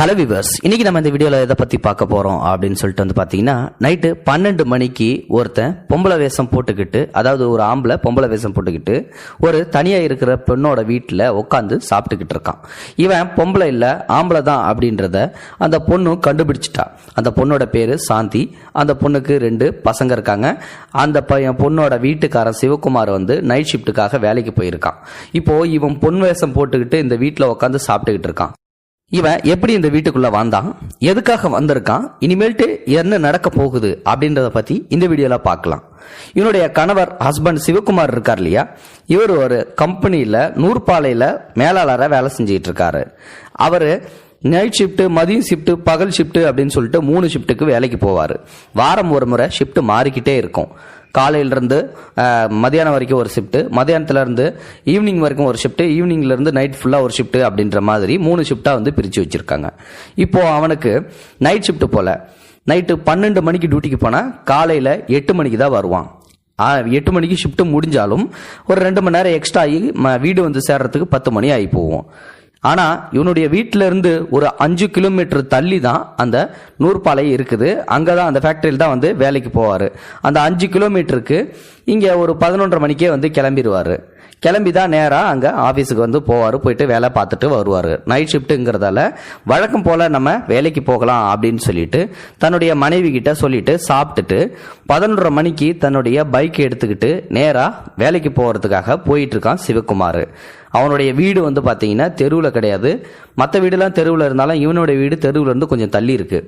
Hello viewers இன்னைக்கு நம்ம இந்த வீடியோவில் எதை பற்றி பார்க்க போகிறோம் அப்படின்னு சொல்லிட்டு வந்து பார்த்தீங்கன்னா நைட்டு பன்னெண்டு மணிக்கு ஒருத்தன் பொம்பளை வேஷம் போட்டுக்கிட்டு அதாவது ஒரு ஆம்பளை பொம்பளை வேஷம் போட்டுக்கிட்டு ஒரு தனியாக இருக்கிற பெண்ணோட வீட்டில் உட்காந்து சாப்பிட்டுக்கிட்டு இருக்கான். இவன் பொம்பளை இல்லை ஆம்பளை தான் அப்படின்றத அந்த பொண்ணு கண்டுபிடிச்சிட்டா. அந்த பொண்ணோட பேர் சாந்தி. அந்த பொண்ணுக்கு ரெண்டு பசங்க இருக்காங்க. அந்த பையன் பொண்ணோட வீட்டுக்காரன் சிவகுமார் வந்து நைட் ஷிஃப்ட்டுக்காக வேலைக்கு போயிருக்கான். இப்போது இவன் பொன் வேஷம் போட்டுக்கிட்டு இந்த வீட்டில் உட்காந்து சாப்பிட்டுக்கிட்டு இருக்கான். இவன் எப்படி இந்த வீட்டுக்குள்ள வந்தான்? எதுக்காக வந்திருக்கான்? இனிமேல்ட்டு என்ன நடக்க போகுது அப்படின்றத பத்தி இந்த வீடியோல பார்க்கலாம். இவனுடைய கணவர் ஹஸ்பண்ட் சிவகுமார் இருக்கார் இல்லையா? இவர் ஒரு கம்பெனியில நூற்பாலையில மேலாளராக வேலை செஞ்சுக்கிட்டு இருக்காரு. அவரு நைட் ஷிஃப்ட்டு மதியம் ஷிஃப்ட்டு பகல் ஷிஃப்ட்டு அப்படின்னு சொல்லிட்டு மூணு ஷிஃப்ட்டுக்கு வேலைக்கு போவார். வாரம் ஒரு முறை ஷிஃப்ட் மாறிக்கிட்டே இருக்கும். காலையிலேருந்து மதியானம் வரைக்கும் ஒரு ஷிஃப்ட்டு மதியானத்துலேருந்து ஈவினிங் வரைக்கும் ஒரு ஷிஃப்ட்டு ஈவினிங்லேருந்து நைட் ஃபுல்லாக ஒரு ஷிஃப்ட்டு அப்படின்ற மாதிரி மூணு ஷிஃப்ட்டாக வந்து பிரித்து வச்சுருக்காங்க. இப்போது அவனுக்கு நைட் ஷிஃப்ட்டு போல் நைட்டு பன்னெண்டு மணிக்கு டியூட்டிக்கு போனால் காலையில் எட்டு மணிக்கு தான் வருவான். எட்டு மணிக்கு ஷிஃப்ட்டு முடிஞ்சாலும் ஒரு ரெண்டு மணி நேரம் எக்ஸ்ட்ரா ஆகி வீடு வந்து சேர்றதுக்கு பத்து மணி ஆகி போவோம் ஆனால் இவனுடைய வீட்டில இருந்து ஒரு அஞ்சு கிலோமீட்டர் தள்ளி தான் அந்த நூற்பாலை இருக்குது. அங்கே தான் அந்த ஃபேக்ட்ரியில் தான் வந்து வேலைக்கு போவார். அந்த அஞ்சு கிலோமீட்டருக்கு இங்கே ஒரு பதினொன்றரை மணிக்கே வந்து கிளம்பிடுவார். கிளம்பி தான் நேராக அங்கே ஆஃபீஸுக்கு வந்து போவார் போயிட்டு வேலை பார்த்துட்டு வருவார். நைட் ஷிஃப்ட்டுங்கிறதால வழக்கம் போல் நம்ம வேலைக்கு போகலாம் அப்படின்னு சொல்லிட்டு தன்னுடைய மனைவி கிட்ட சொல்லிட்டு சாப்பிட்டுட்டு பதினொன்றரை மணிக்கு தன்னுடைய பைக் எடுத்துக்கிட்டு நேராக வேலைக்கு போகிறதுக்காக போயிட்டு இருக்கான் சிவகுமார். அவனுடைய வீடு வந்து பார்த்தீங்கன்னா தெருவில் கிடையாது. மற்ற வீடுலாம் தெருவில் இருந்தாலும் இவனுடைய வீடு தெருவில் இருந்து கொஞ்சம் தள்ளி இருக்கு.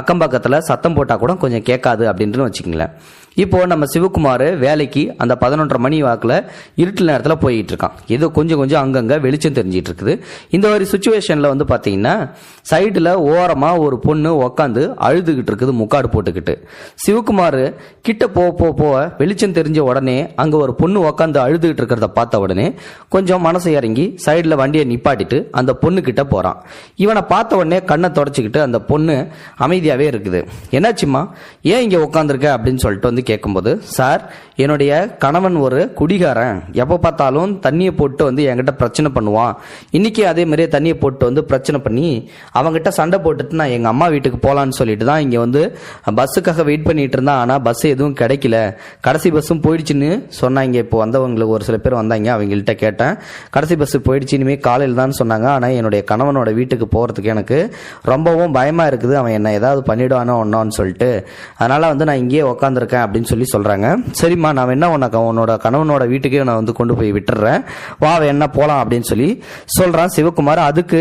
அக்கம் பக்கத்தில் சத்தம் போட்டால் கூட கொஞ்சம் கேட்காது அப்படின்ட்டு வச்சுக்கங்களேன். இப்போ நம்ம சிவகுமார் வேலைக்கு அந்த பதினொன்றரை மணி வாக்கில் இருட்டு நேரத்தில் போயிட்டு இருக்கான். ஏதோ கொஞ்சம் கொஞ்சம் அங்கங்கே வெளிச்சம் தெரிஞ்சிட்டு இருக்குது. இந்த மாதிரி சுச்சுவேஷனில் வந்து பார்த்தீங்கன்னா சைடில் ஓரமாக ஒரு பொண்ணு உக்காந்து அழுதுகிட்டு இருக்குது முக்காடு போட்டுக்கிட்டு. சிவகுமார் கிட்ட போக போக போக வெளிச்சம் தெரிஞ்ச உடனே அங்கே ஒரு பொண்ணு உக்காந்து அழுதுகிட்டு இருக்கிறத பார்த்த உடனே கொஞ்சம் மனசு இறங்கி சைடில் வண்டியை நிப்பாட்டிட்டு அந்த பொண்ணுக்கிட்ட போகிறான் இவனை பார்த்த உடனே கண்ணை தொடச்சிக்கிட்டு அந்த பொண்ணு அமைதியாகவே இருக்குது. என்னாச்சும்மா? ஏன் இங்கே உட்காந்துருக்க அப்படின்னு சொல்லிட்டு வந்து கேட்கும்போது சார் என்னுடைய கணவன் ஒரு குடிகாரன். எப்போ பார்த்தாலும் தண்ணியை போட்டு வந்து என்கிட்ட பிரச்சனை பண்ணுவான். இன்னைக்கு அதே மாதிரியே தண்ணியை போட்டு வந்து பிரச்சனை பண்ணி அவங்ககிட்ட சண்டை போட்டுட்டு நான் எங்கள் அம்மா வீட்டுக்கு போகலான்னு சொல்லிட்டு தான் இங்கே வந்து பஸ்ஸுக்காக வெயிட் பண்ணிகிட்டு இருந்தான். ஆனால் பஸ் எதுவும் கிடைக்கல. கடைசி பஸ்ஸும் போயிடுச்சுன்னு சொன்னாங்க. இப்போ வந்தவங்களுக்கு ஒரு சில பேர் வந்தாங்க. அவங்கள்ட்ட கேட்டேன். கடைசி பஸ் போயிடுச்சு இனிமேல் காலையில் தான் சொன்னாங்க. ஆனால் என்னுடைய கணவனோட வீட்டுக்கு போகிறதுக்கு எனக்கு ரொம்பவும் பயமாக இருக்குது. அவன் என்ன ஏதாவது பண்ணிடுவானோ ஒன்னோன்னு சொல்லிட்டு. அதனால் வந்து நான் இங்கேயே உக்காந்துருக்கேன் அப்படின்னு சொல்லி சொல்கிறாங்க சரிம்மா நான் என்ன உனக்கு உன்னோட கணவனோட வீட்டுக்கே நான் வந்து கொண்டு போய் விட்டுறேன். வா என்ன போகலாம் அப்படின்னு சொல்லி சொல்கிறான் சிவகுமார். அதுக்கு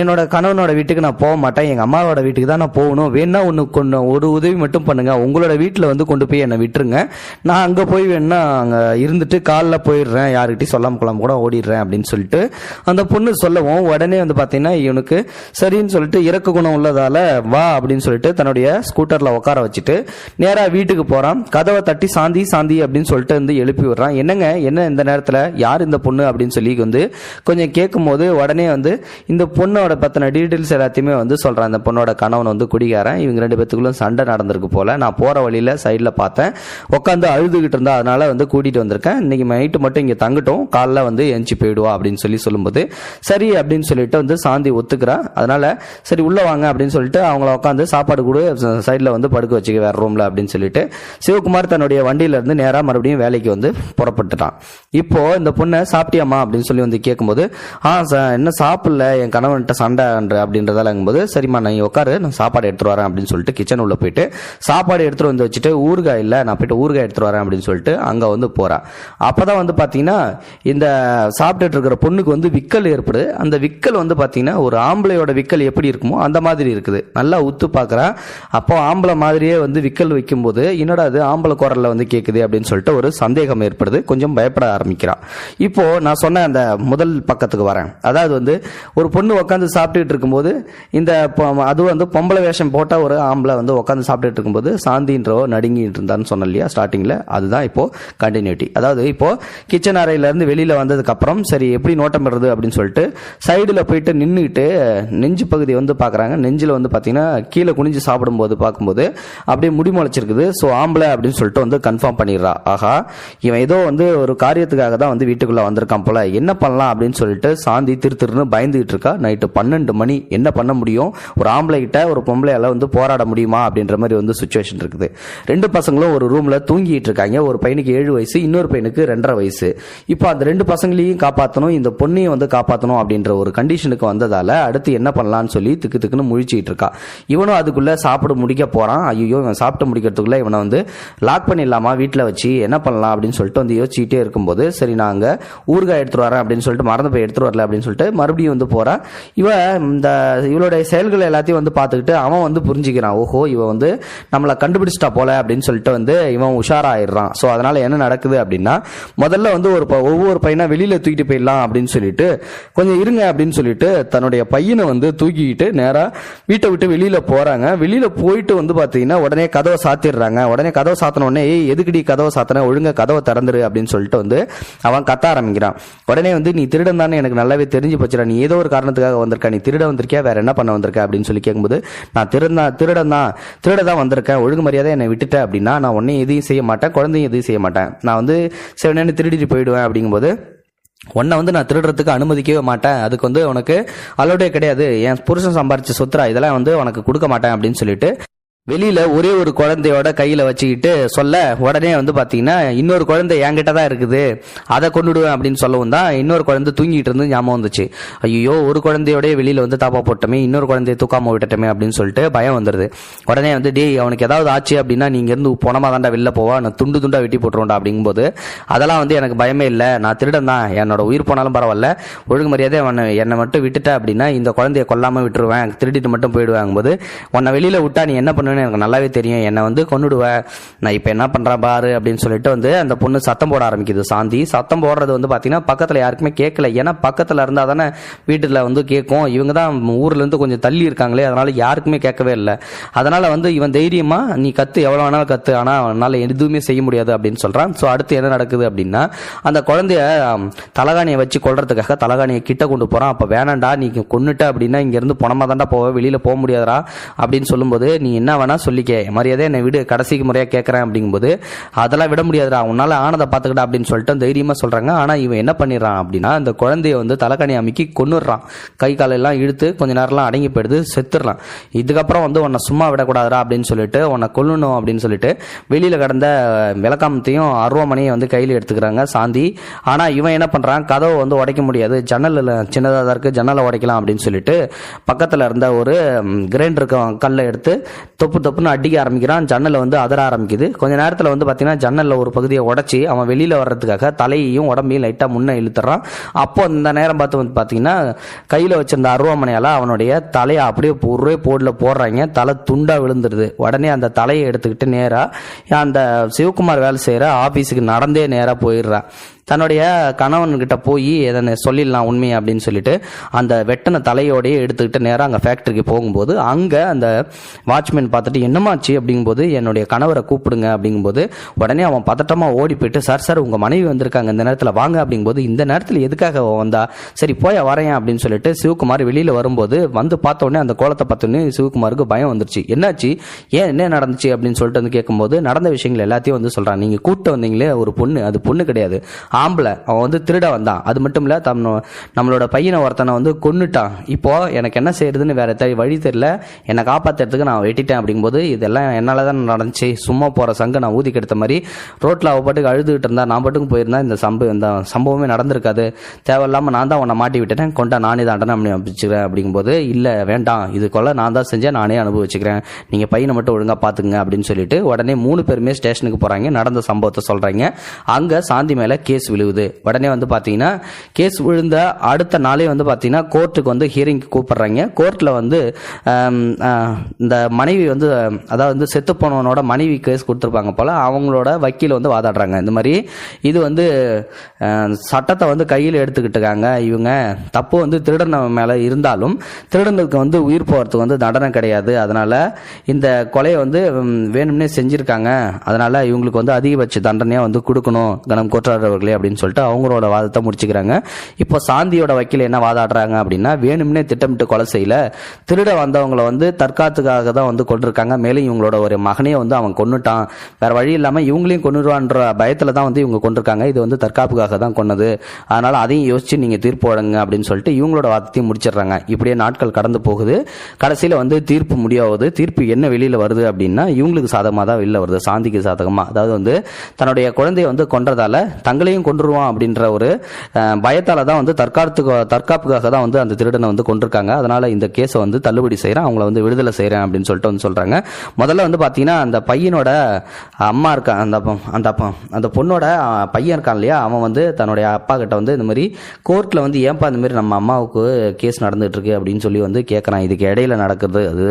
என்னோட கணவனோட வீட்டுக்கு நான் போக மாட்டேன். எங்கள் அம்மாவோட வீட்டுக்கு தான் நான் போகணும். வேணா ஒன்று கொண்டு ஒரு உதவி மட்டும் பண்ணுங்கள் உங்களோட வீட்டில் வந்து கொண்டு போய் என்னை விட்டுருங்க. நான் அங்கே போய் வேணா அங்கே இருந்துட்டு காலில் போயிடுறேன். யாருக்கிட்டையும் சொல்லாமல் கூட ஓடிடுறேன் அப்படின்னு அப்படின்னு சொல்லிட்டு அந்த பொண்ணு சொல்லவும் உடனே வந்து பார்த்தீங்கன்னா இவனுக்கு சரின்னு சொல்லிட்டு இறக்க குணம் உள்ளதால வா அப்படின்னு சொல்லிட்டு தன்னுடைய ஸ்கூட்டரில் உட்கார வச்சுட்டு நேராக வீட்டுக்கு போகிறான் கதவை தட்டி சாந்தி சாந்தி அப்படின்னு சொல்லிட்டு வந்து எழுப்பி விடுறான். என்னங்க என்ன இந்த நேரத்தில்? யார் இந்த பொண்ணு? அப்படின்னு சொல்லி வந்து கொஞ்சம் கேட்கும்போது உடனே வந்து இந்த பொண்ணோட பற்றின டீட்டெயில்ஸ் எல்லாத்தையுமே வந்து சொல்கிறான் இந்த பொண்ணோட கணவன் வந்து குடிகாரன். இவங்க ரெண்டு பேத்துக்குள்ளும் சண்டை நடந்திருக்கு போல. நான் போகிற வழியில் சைடில் பார்த்தேன். உட்காந்து அழுதுகிட்டு இருந்தா அதனால வந்து கூட்டிகிட்டு வந்திருக்கேன். இன்னைக்கு நைட்டு மட்டும் இங்கே தங்கட்டும். காலைல வந்து எஞ்சி போயிடுவா அப்படின்னு சொல்லி சொல்லும்போது சரி அப்படின்னு சொல்லிட்டு வந்து சாந்தி ஒத்துக்கிறா. அதனால சரி உள்ள வாங்க அப்படின்னு சொல்லிட்டு அவங்கள உட்காந்து சாப்பாடு கூட சைடில் வந்து படுக்க வச்சுக்க வேற ரூம்ல அப்படின்னு சொல்லிட்டு சிவகுமார் தன்னுடைய வண்டியில இருந்து நேராக மறுபடியும் வேலைக்கு வந்து புறப்பட்டுட்டான். இப்போ இந்த பொண்ணை சாப்பிட்டியாமா அப்படின்னு சொல்லி வந்து கேட்கும்போது ஆ என்ன சாப்பிடல? என் கணவன்கிட்ட சண்டைன்ற அப்படின்றதாலங்கும்போது சரிம்மா நான் உட்காரு நான் சாப்பாடு எடுத்துட்டு வரேன் அப்படின்னு சொல்லிட்டு கிச்சன் உள்ள போயிட்டு சாப்பாடு எடுத்துட்டு வந்து வச்சுட்டு ஊறுகாய் இல்லை நான் போயிட்டு ஊறுகாய் எடுத்துட்டு வரேன் அப்படின்னு சொல்லிட்டு அங்க வந்து போறா. அப்பதான் வந்து பாத்தீங்கன்னா இந்த சாப்பிட்டுட்டு இருக்கிற பொண்ணுக்கு வந்து விக்கல் ஏற்படுது. அந்த விக்கல் வந்து பார்த்தீங்கன்னா ஒரு ஆம்பளையோட விக்கல் எப்படி இருக்குமோ அந்த மாதிரி இருக்குது. நல்லா உத்து பார்க்குறான் அப்போ ஆம்பளை மாதிரியே வந்து விக்கல் வைக்கும்போது என்னடா அது ஆம்பளை குரலில் வந்து கேட்குது அப்படின்னு சொல்லிட்டு ஒரு சந்தேகம் ஏற்படுது. கொஞ்சம் பயப்பட ஆரம்பிக்கிறான் இப்போ நான் சொன்ன அந்த முதல் பக்கத்துக்கு வரேன். அதாவது வந்து ஒரு பொண்ணு உட்காந்து சாப்பிட்டுட்டு இருக்கும்போது இந்த அது வந்து பொம்பளை வேஷம் போட்டால் ஒரு ஆம்பளை வந்து உட்காந்து சாப்பிட்டுட்டு இருக்கும்போது சாந்தின்றோ நடுங்கிட்டு இருந்தான்னு சொன்ன இல்லையா ஸ்டார்டிங்கில் அதுதான் இப்போ கண்டினியூட்டி அதாவது இப்போ கிச்சன் அறையிலேருந்து இருந்து வந்ததுக்கப்புறம் சரி இது எப்படி நோட்டம் பெறது அப்படின்னு சொல்லிட்டு சைடில் போயிட்டு நின்றுக்கிட்டு நெஞ்சு பகுதியை வந்து பார்க்குறாங்க நெஞ்சில் வந்து பார்த்தீங்கன்னா கீழே குனிஞ்சு சாப்பிடும்போது பார்க்கும்போது அப்படியே முடி முளைச்சிருக்குது. ஸோ ஆம்பளை அப்படின்னு சொல்லிட்டு வந்து கன்ஃபார்ம் பண்ணிடுறா. ஆஹா. இவன் ஏதோ வந்து ஒரு காரியத்துக்காக தான் வந்து வீட்டுக்குள்ளே வந்திருக்கான் போல. என்ன பண்ணலாம் அப்படின்னு சொல்லிட்டு சாந்தி திரு திருன்னு பயந்துகிட்டு இருக்கா. நைட்டு பன்னெண்டு மணி. என்ன பண்ண முடியும்? ஒரு ஆம்பளை கிட்ட ஒரு பொம்பளையால் வந்து போராட முடியுமா அப்படின்ற மாதிரி வந்து சுச்சுவேஷன் இருக்குது. ரெண்டு பசங்களும் ஒரு ரூமில் தூங்கிட்டு இருக்காங்க. ஒரு பையனுக்கு ஏழு வயசு இன்னொரு பையனுக்கு ரெண்டரை வயசு. இப்போ அந்த ரெண்டு பசங்களையும் காப்பாற்ற காப்பாற்றணும் இந்த பொண்ணையும் வந்து காப்பாற்றணும் அப்படின்ற ஒரு கண்டிஷனுக்கு வந்ததால் அடுத்து என்ன பண்ணலாம்னு சொல்லி திக்கு திக்குன்னு முழிச்சிட்டு இருக்கா. இவனும் அதுக்குள்ளே சாப்பிட முடிக்க போகிறான் ஐயோ இவன் சாப்பிட்டு முடிக்கிறதுக்குள்ள இவனை வந்து லாக் பண்ணிடலாமா வீட்டில் வச்சு என்ன பண்ணலாம் அப்படின்னு சொல்லிட்டு வந்து யோசிச்சுட்டே இருக்கும்போது சரி நாங்கள் அங்கே ஊறுகாய் வரேன் அப்படின்னு சொல்லிட்டு மறந்து போய் எடுத்துகிட்டு வரல அப்படின்னு சொல்லிட்டு மறுபடியும் வந்து போகிறான் இவன் இந்த இவளுடைய செயல்கள் எல்லாத்தையும் வந்து பார்த்துக்கிட்டு அவன் வந்து புரிஞ்சுக்கிறான். ஓஹோ இவன் வந்து நம்மளை கண்டுபிடிச்சிட்டா போல அப்படின்னு சொல்லிட்டு வந்து இவன் உஷாராயிடுறான். ஸோ அதனால் என்ன நடக்குது அப்படின்னா முதல்ல வந்து ஒரு ஒவ்வொரு பையனாக வெளியில் தூக்கிட்டு போய் போயிடலாம் அப்படின்னு சொல்லிட்டு கொஞ்சம் இருங்க அப்படின்னு சொல்லிட்டு தன்னுடைய பையனை வந்து தூக்கிக்கிட்டு நேராக வீட்டை விட்டு வெளியில் போகிறாங்க வெளியில் போயிட்டு வந்து பார்த்தீங்கன்னா உடனே கதவை சாத்திடுறாங்க. உடனே கதவை சாத்தின உடனே ஏய் எதுக்குடி கதவை சாத்தின? ஒழுங்காக கதவை திறந்துரு அப்படின்னு சொல்லிட்டு வந்து அவன் கத்த ஆரம்பிக்கிறான். உடனே வந்து நீ திருடன் தானே? எனக்கு நல்லாவே தெரிஞ்சு போச்சுடா. நீ ஏதோ ஒரு காரணத்துக்காக வந்திருக்க. நீ திருட வந்திருக்கியா? வேற என்ன பண்ண வந்திருக்க? அப்படின்னு சொல்லி கேட்கும்போது நான் திருடன் திருடன் தான். திருட தான் வந்திருக்கேன். ஒழுங்கு மரியாதை என்னை விட்டுட்டேன் அப்படின்னா நான் உன்னையும் எதையும் செய்ய மாட்டேன். குழந்தையும் எதையும் செய்ய மாட்டேன். நான் வந்து செவனேன்னு திருடிட்டு போயிடுவேன் அப்படிங்கும்போது உன்னை வந்து நான் திருடுறதுக்கு அனுமதிக்கவே மாட்டேன். அதுக்கு வந்து உனக்கு அலோடே கிடையாது. என் புருஷன் சம்பாரிச்ச சொத்துரா இதெல்லாம் வந்து உனக்கு கொடுக்க மாட்டேன் அப்படின்னு சொல்லிட்டு வெளியில ஒரே ஒரு குழந்தையோட கையில வச்சுக்கிட்டு சொல்ல உடனே வந்து பாத்தீங்கன்னா இன்னொரு குழந்தை என்கிட்ட தான் இருக்குது. அதை கொண்டுடுவேன் அப்படின்னு சொல்லவும் தான் இன்னொரு குழந்தை தூங்கிட்டு இருந்து ஞாபகம் வந்துச்சு. ஐயோ ஒரு குழந்தையோடய வெளியில வந்து தாப்பா போட்டோமே இன்னொரு குழந்தைய தூக்காம விட்டுட்டோமே அப்படின்னு சொல்லிட்டு பயம் வந்துருது. உடனே வந்து டேய் அவனுக்கு ஏதாவது ஆச்சு அப்படின்னா நீங்க இருந்து போனமா தாண்டா வெளில போவா நான் துண்டு துண்டா வெட்டி போட்டுருவோம்டா அப்படிங்கும்போது அதெல்லாம் வந்து எனக்கு பயமே இல்லை. நான் திருடன் தான். என்னோட உயிர் போனாலும் பரவாயில்ல. ஒழுங்கு மரியாதை அவனை என்னை மட்டும் விட்டுட்டேன் அப்படின்னா இந்த குழந்தைய கொல்லாம விட்டுருவேன். திருடிட்டு மட்டும் போயிடுவாங்க போது உன்னை வெளியில விட்டா நீ என்ன பண்ணுவேன்னு எனக்கு நல்லாவே தெரியும். என்னை வந்து கொண்டுடுவேன் நான் இப்போ என்ன பண்ணுறேன் பாரு அப்படின்னு சொல்லிட்டு வந்து அந்த பொண்ணு சத்தம் போட ஆரம்பிக்குது. சாந்தி சத்தம் போடுறது வந்து பார்த்தீங்கன்னா பக்கத்தில் யாருக்குமே கேட்கல ஏன்னா பக்கத்தில் இருந்தால் தானே வீட்டில் வந்து கேட்கும் இவங்க தான் ஊர்லேருந்து கொஞ்சம் தள்ளி இருக்காங்களே அதனால் யாருக்குமே கேட்கவே இல்லை. அதனால் வந்து இவன் தைரியமாக நீ கத்து எவ்வளோ வேணாலும் கற்று ஆனால் அவனால் எதுவுமே செய்ய முடியாது அப்படின்னு சொல்கிறான் ஸோ அடுத்து என்ன நடக்குது அப்படின்னா அந்த குழந்தைய தலகாணியை வச்சு கொள்றதுக்காக தலகாணியை கிட்ட கொண்டு போகிறான் அப்போ வேணாண்டா நீ கொண்டுட்ட அப்படின்னா இங்கேருந்து இருந்து தாண்டா போவ. வெளியில் போக முடியாதரா அப்படின்னு சொல்லும்போது நீ என்ன வேணா சொல்லிக்க. மரியாதை என்னை விடு கடைசிக்கு முறையா கேட்கறேன் அப்படிங்கும்போது அதெல்லாம் விட முடியாதுடா உன்னால ஆனதை பார்த்துக்கிட்டா அப்படின்னு சொல்லிட்டு தைரியமா சொல்றாங்க. ஆனா இவன் என்ன பண்ணிடுறான் அப்படின்னா அந்த குழந்தைய வந்து தலைக்கணி அமைக்கி கொன்னுடுறான். கை காலெல்லாம் இழுத்து கொஞ்ச நேரம்லாம் அடங்கி போயிடுது செத்துடுறான். இதுக்கப்புறம் வந்து உன்னை சும்மா விடக்கூடாதுடா அப்படின்னு சொல்லிட்டு உன்னை கொல்லணும் அப்படின்னு சொல்லிட்டு வெளியில் கடந்த விளக்காமத்தையும் அருவமனையும் வந்து கையில் எடுத்துக்கிறாங்க சாந்தி. ஆனால் இவன் என்ன பண்ணுறான் கதவை வந்து உடைக்க முடியாது. ஜன்னலில் சின்னதாக தான் இருக்கு. ஜன்னலை உடைக்கலாம் அப்படின்னு சொல்லிட்டு பக்கத்தில் இருந்த ஒரு கிரைண்டருக்கு கல்லை எடுத்து தொப்பு தொப்புன்னு அடிக்க ஆரம்பிக்கிறான் ஜன்னலை வந்து அதர ஆரம்பிக்குது. கொஞ்ச நேரத்தில் வந்து பார்த்தீங்கன்னா ஜன்னலில் ஒரு பகுதியை உடச்சி அவன் வெளியில் வர்றதுக்காக தலையையும் உடம்பையும் லைட்டாக முன்னே இழுத்துறான். அப்போ இந்த நேரம் பார்த்து வந்து பார்த்தீங்கன்னா கையில் வச்சிருந்த அருவாமனையால் அவனுடைய தலையை அப்படியே ஒரே போர்டில் போடுறாங்க. தலை துண்டாக விழுந்துருது உடனே அந்த தலையை எடுத்துக்கிட்டு நேராக அந்த சிவகுமார் வேலை செய்கிற ஆஃபீஸுக்கு நடந்தே நேராக போயிடுறான். தன்னுடைய கணவன்கிட்ட போய் எதனை சொல்லிடலாம் உண்மை அப்படின்னு சொல்லிட்டு அந்த வெட்டின தலையோடையே எடுத்துக்கிட்டு நேராக அங்கே ஃபேக்ட்ரிக்கு போகும்போது அங்கே அந்த வாட்ச்மேன் பார்த்துட்டு என்னமாச்சு அப்படிங்கும்போது என்னுடைய கணவரை கூப்பிடுங்க. அப்படிங்கும்போது உடனே அவன் பதட்டமாக ஓடி போயிட்டு சார் சார் உங்கள் மனைவி வந்திருக்காங்க இந்த நேரத்தில் வாங்க. அப்படிங்கும்போது இந்த நேரத்தில் எதுக்காக வந்தா? சரி போய் வரேன். அப்படின்னு சொல்லிட்டு சிவகுமார் வெளியில் வரும்போது வந்து பார்த்தோன்னே அந்த கோலத்தை பார்த்தோன்னே சிவகுமாருக்கு பயம் வந்துருச்சு. என்னாச்சு? ஏன் என்ன நடந்துச்சு? அப்படின்னு சொல்லிட்டு வந்து கேட்கும்போது நடந்த விஷயங்கள் எல்லாத்தையும் வந்து சொல்கிறான் நீங்கள் கூப்பிட்டு வந்தீங்களே ஒரு பொண்ணு. அது பொண்ணு கிடையாது. ஆம்பளை. அவன் வந்து திருட வந்தான். அது மட்டும் இல்லை தம் நம்மளோட பையனை ஒருத்தனை வந்து கொன்னுட்டான். இப்போது எனக்கு என்ன செய்யறதுன்னு வேற தெரி வழி தெரியல. என்னை காப்பாற்றுறதுக்கு நான் வெட்டிட்டேன் அப்படிங்கும்போது இதெல்லாம் என்னால் தான் நடந்துச்சு. சும்மா போகிற சங்கு நான் ஊதி கெடுத்த மாதிரி. ரோட்டில் அவள் பாட்டுக்கு அழுதுகிட்டு இருந்தா நான் பாட்டுக்கு போயிருந்தா இந்த சம்பவம் இந்த சம்பவமே நடந்திருக்காது. தேவையில்லாமல் நான் தான் உன்னை மாட்டி விட்டுட்டேன். கொண்டா நானே தான் அண்டனை அனுப்பிச்சுக்கிறேன் அப்படிங்கும்போது இல்லை வேண்டாம். இது கொள்ள நான் தான் செஞ்சேன். நானே அனுபவிச்சுக்கிறேன். நீங்கள் பையனை மட்டும் ஒழுங்காக பார்த்துங்க அப்படின்னு சொல்லிட்டு உடனே மூணு பேருமே ஸ்டேஷனுக்கு போகிறாங்க நடந்த சம்பவத்தை சொல்கிறாங்க அங்கே சாந்தி மேலே கேஸ் விழுவுது. உடனே வந்து பார்த்தீங்கன்னா கேஸ் விழுந்த அடுத்த நாளே வந்து பார்த்தீங்கன்னா கோர்ட்டுக்கு வந்து ஹியரிங் கூப்பிடுறாங்க. கோர்ட்டில் வந்து இந்த மனைவி வந்து அதாவது வந்து செத்து போனவனோட மனைவி கேஸ் கொடுத்துருப்பாங்க போல் அவங்களோட வக்கீல் வந்து வாதாடுறாங்க. இந்த மாதிரி இது வந்து சட்டத்தை வந்து கையில் எடுத்துக்கிட்டுருக்காங்க இவங்க தப்பு வந்து திருடன மேலே இருந்தாலும் திருடனுக்கு வந்து உயிர் போகிறதுக்கு வந்து தண்டனை கிடையாது. அதனால் இந்த கொலையை வந்து வேணும்னே செஞ்சுருக்காங்க. அதனால் இவங்களுக்கு வந்து அதிகபட்ச தண்டனையாக வந்து கொடுக்கணும். கணம் கோற்றார் அப்படின்னு சொல்லிட்டு அவங்களோட வாதத்தை முடிச்சுக்கிறாங்க. இப்போ சாந்தியோட வக்கீல் என்ன வாதாடுறாங்க அப்படின்னா வேணும்னே திட்டமிட்டு கொலை செய்யல. திருட வந்தவங்கள வந்து தற்காத்துக்காக தான் வந்து கொண்டிருக்காங்க மேலும் இவங்களோட ஒரு மகனையே வந்து அவன் கொண்டுட்டான் வேற வழி இல்லாமல் இவங்களையும் கொண்டுருவான்ற பயத்தில் தான் வந்து இவங்க கொண்டிருக்காங்க இது வந்து தற்காப்புக்காக தான் கொன்னது. அதனால அதையும் யோசிச்சு நீங்க தீர்ப்பு வழங்க அப்படின்னு சொல்லிட்டு இவங்களோட வாதத்தையும் முடிச்சிடுறாங்க. இப்படியே நாட்கள் கடந்து போகுது. கடைசியில் வந்து தீர்ப்பு முடியாவது தீர்ப்பு என்ன வெளியில் வருது அப்படின்னா இவங்களுக்கு சாதகமாக தான் வெளியில் வருது. சாந்திக்கு சாதகமாக அதாவது வந்து தன்னுடைய குழந்தைய வந்து கொன்றதால தங்களையும் கொன்றுருவான் அப்படின்ற ஒரு பயத்தால் தான் வந்து தற்காத்துக்கு தற்காப்புக்காக தான் வந்து அந்த திருடனை வந்து கொண்டிருக்காங்க அதனால் இந்த கேஸை வந்து தள்ளுபடி செய்கிறேன் அவங்கள வந்து விடுதலை செய்கிறேன் அப்படின்னு சொல்லிட்டு வந்து சொல்கிறாங்க முதல்ல வந்து பார்த்தீங்கன்னா அந்த பையனோட அம்மா இருக்கா அந்த அந்த அப்பா அந்த பொண்ணோட பையன் இருக்கான் இல்லையா? அவன் வந்து தன்னுடைய அப்பா கிட்ட வந்து இந்த மாதிரி கோர்ட்டில் வந்து ஏன்பா இந்த மாதிரி நம்ம அம்மாவுக்கு கேஸ் நடந்துட்டு இருக்கு அப்படின்னு சொல்லி வந்து கேட்குறான் இதுக்கு இடையில நடக்குது அது.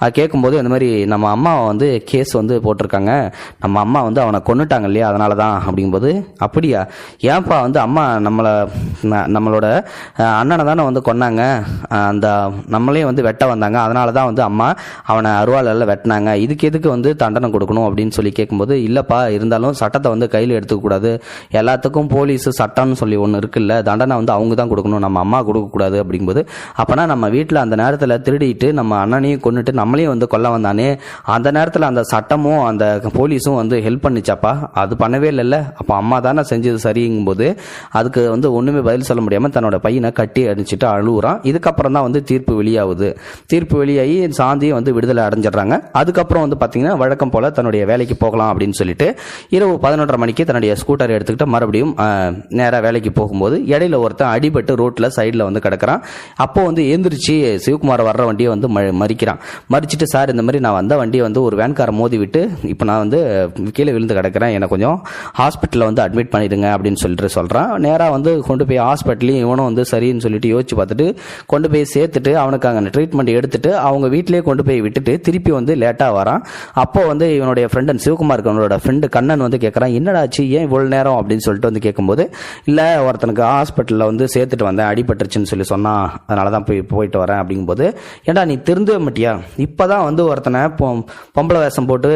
அது கேட்கும்போது இந்த மாதிரி நம்ம அம்மாவை வந்து கேஸ் வந்து போட்டிருக்காங்க. நம்ம அம்மா வந்து அவனை கொண்டுட்டாங்க இல்லையா? அதனால தான் அப்படிங்கும்போது அப்படியா? ஏன்ப்பா வந்து அம்மா நம்மளை நம்மளோட அண்ணனை தானே வந்து கொன்னாங்க. அந்த நம்மளையும் வந்து வெட்ட வந்தாங்க. அதனால தான் வந்து அம்மா அவனை அருவாளில் வெட்டினாங்க. இதுக்கு எதுக்கு வந்து தண்டனை கொடுக்கணும் அப்படின்னு சொல்லி கேட்கும்போது இல்லைப்பா இருந்தாலும் சட்டத்தை வந்து கையில் எடுத்துக்கக்கூடாது எல்லாத்துக்கும் போலீஸ் சட்டம்னு சொல்லி ஒன்று இருக்குல்ல தண்டனை வந்து அவங்க தான் கொடுக்கணும். நம்ம அம்மா கொடுக்கக்கூடாது அப்படிங்கும்போது அப்போனா நம்ம வீட்டில் அந்த நேரத்தில் திருடிட்டு நம்ம அண்ணனையும் கொண்டுட்டு நம்மளையும் வந்து கொல்ல வந்தானே அந்த நேரத்தில் அந்த சட்டமும் அந்த போலீஸும் வந்து ஹெல்ப் பண்ணிச்சாப்பா? அது பண்ணவே இல்லைல்ல. அப்போ அம்மா தானே செஞ்சது சரிங்கும்போது அதுக்கு வந்து ஒன்றுமே பதில் சொல்ல முடியாமல் தன்னோட பையனை கட்டி அடிச்சுட்டு அழுகுறான் இதுக்கப்புறம் தான் வந்து தீர்ப்பு வெளியாகுது. தீர்ப்பு வெளியாகி சாந்தியும் வந்து விடுதலை அடைஞ்சிடுறாங்க. அதுக்கப்புறம் வந்து பார்த்தீங்கன்னா வழக்கம் போல் தன்னுடைய வேலைக்கு போகலாம் அப்படின்னு சொல்லிட்டு இரவு பதினொன்றரை மணிக்கு தன்னுடைய ஸ்கூட்டர் எடுத்துக்கிட்டு மறுபடியும் நேராக வேலைக்கு போகும்போது இடையில ஒருத்தன் அடிபட்டு ரோட்டில் சைடில் வந்து கிடக்கிறான். அப்போ வந்து எந்திரிச்சு சிவகுமார் வர்ற வண்டியை வந்து ம- மறிக்கிறான். மறிச்சிட்டு சார் இந்த மாதிரி நான் வந்த வண்டியை வந்து ஒரு வேன்காரை மோதி விட்டு இப்போ நான் வந்து கீழே விழுந்து கிடக்கிறேன். என்னை கொஞ்சம் ஹாஸ்பிட்டலில் வந்து அட்மிட் பண்ணிடுங்க. அப்படின்னு சொல்லிட்டு சொல்கிறான் நேராக வந்து கொண்டு போய் ஹாஸ்பிட்டலையும் இவனும் வந்து சரின்னு சொல்லிட்டு யோசிச்சு பார்த்துட்டு கொண்டு போய் சேர்த்துட்டு அவனுக்கு அங்கே ட்ரீட்மெண்ட் எடுத்துட்டு அவங்க வீட்டிலேயே கொண்டு போய் விட்டுட்டு திருப்பி வந்து லேட்டாக வரான். அப்போ வந்து இவனுடைய ஃப்ரெண்டன் சிவகுமாருக்கு அவனோட ஃப்ரெண்டு கண்ணன் வந்து கேட்குறான் என்னடாச்சு ஏன் இவ்வளோ நேரம்? அப்படின்னு சொல்லிட்டு வந்து கேட்கும்போது இல்லை ஒருத்தனுக்கு ஹாஸ்பிட்டலில் வந்து சேர்த்துட்டு வந்தேன் அடிபட்டுருச்சுன்னு சொல்லி சொன்னான் அதனால தான் போய் போயிட்டு வரேன். அப்படிங்கும்போது ஏன்டா நீ திருந்தவே மாட்டியா? இப்போ தான் வந்து ஒருத்தனை பொ- பொம்பளை வேஷம் போட்டு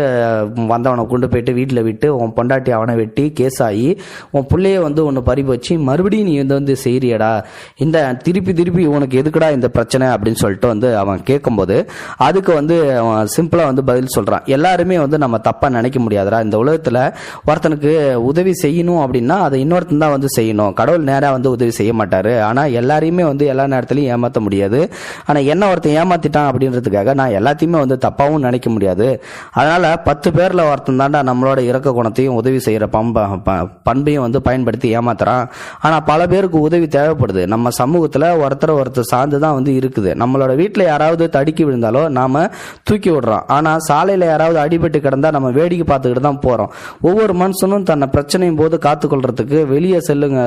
வந்தவனை கொண்டு போயிட்டு வீட்டில் விட்டு உன் பொண்டாட்டி அவனை வெட்டி கேஸ் ஆகி உன் பிள்ளைய வந்து ஒன்று பறி வச்சு மறுபடியும் நீ வந்து வந்து செய்கிறியடா இந்த திருப்பி திருப்பி உனக்கு எதுக்குடா இந்த பிரச்சனை அப்படின்னு சொல்லிட்டு வந்து அவன் கேட்கும்போது அதுக்கு வந்து அவன் சிம்பிளாக வந்து பதில் சொல்கிறான் எல்லாருமே வந்து நம்ம தப்பாக நினைக்க முடியாதுடா. இந்த உலகத்தில் ஒருத்தனுக்கு உதவி செய்யணும் அப்படின்னா அதை இன்னொருத்தன் தான் வந்து செய்யணும். கடவுள் நேராக வந்து உதவி செய்ய மாட்டார். ஆனால் எல்லாரையுமே வந்து எல்லா நேரத்துலையும் ஏமாற்ற முடியாது. ஆனால் என்ன ஒருத்தன் ஏமாத்திட்டான் அப்படின்றதுக்காக நான் எல்லாத்தையுமே வந்து தப்பாகவும் நினைக்க முடியாது. அதனால் பத்து பேரில் ஒருத்தன் தாண்டா நம்மளோட இறக்க குணத்தையும் உதவி செய்கிற பம்ப ப- பண்பையும் வந்து பயன்படுத்தி ஏமாத்துறான். ஆனால் பல பேருக்கு உதவி தேவைப்படுது. நம்ம சமூகத்தில் ஒருத்தர் ஒருத்தர் சார்ந்து தான் வந்து இருக்குது. நம்மளோட வீட்டில் யாராவது தடுக்கி விழுந்தாலோ நாம தூக்கி விடுறோம். ஆனால் சாலையில் யாராவது அடிபட்டு கிடந்தா நம்ம வேடிக்கை பார்த்துக்கிட்டு தான் போகிறோம் ஒவ்வொரு மனுஷனும் தன்னை பிரச்சனையும் போது காத்துக்கொள்றதுக்கு வெளியே செல்லுங்க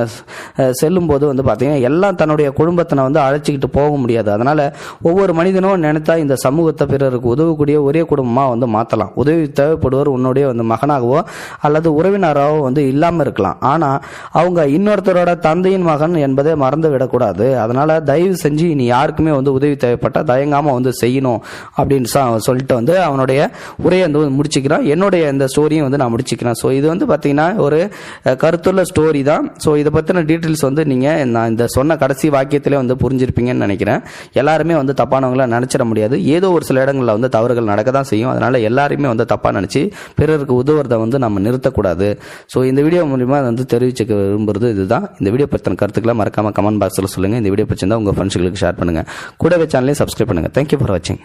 செல்லும் போது வந்து பார்த்தீங்கன்னா எல்லாம் தன்னுடைய குடும்பத்தினை வந்து அழைச்சிக்கிட்டு போக முடியாது. அதனால் ஒவ்வொரு மனிதனும் நினைத்தா இந்த சமூகத்தை பிறருக்கு உதவக்கூடிய ஒரே குடும்பமாக வந்து மாற்றலாம் உதவி தேவைப்படுவர் உன்னுடைய வந்து மகனாகவோ அல்லது உறவினராகவோ வந்து இல்லாமல் இருக்கலாம். ஆனால் அவங்க இன்னொருத்தரோட தந்தையின் மகன் என்பதை மறந்து விடக்கூடாது அதனால தயவு செஞ்சு இனி யாருக்குமே வந்து உதவி தேவைப்பட்டால் தயங்காம வந்து செய்யணும் அப்படின்னு சொல்லிட்டு வந்து அவனுடைய உரையை வந்து முடிச்சுக்கிறான். என்னுடைய இந்த ஸ்டோரியும் வந்து நான் முடிச்சுக்கிறேன். ஸோ இது வந்து பார்த்தீங்கன்னா ஒரு கருத்துள்ள ஸ்டோரி தான். ஸோ இதை பற்றின டீட்டெயில்ஸ் வந்து நீங்கள் நான் இந்த சொன்ன கடைசி வாக்கியத்திலே வந்து புரிஞ்சிருப்பீங்கன்னு நினைக்கிறேன். எல்லாருமே வந்து தப்பானவங்கள நினச்சிட முடியாது. ஏதோ ஒரு சில இடங்களில் வந்து தவறுகள் நடக்க தான் செய்யும். அதனால எல்லாருமே வந்து தப்பாக நினச்சி பிறருக்கு உதவுறதை வந்து நம்ம நிறுத்தக்கூடாது. ஸோ இந்த வீடியோ மூலிமா வந்து தெரிவிச்சுக்க விரும்புறது இதுதான். இந்த வீடியோ பற்றின கருத்துக்களை மறக்காம கமெண்ட் பாக்ஸில் சொல்லுங்கள் இந்த வீடியோ பிடிச்சிருந்தா உங்கள் ஃப்ரெண்ட்ஸ்களுக்கு ஷேர் பண்ணுங்கள் கூடவே சேனலையும் சப்ஸ்கிரைப் பண்ணுங்கள் தேங்க்யூ ஃபார் வாட்சிங்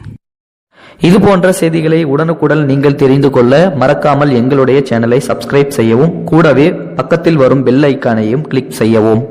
இது போன்ற செய்திகளை உடனுக்குடன் நீங்கள் தெரிந்து கொள்ள மறக்காமல் எங்களுடைய சேனலை சப்ஸ்கிரைப் செய்யவும் கூடவே பக்கத்தில் வரும் பெல் ஐக்கானையும் கிளிக் செய்யவும்.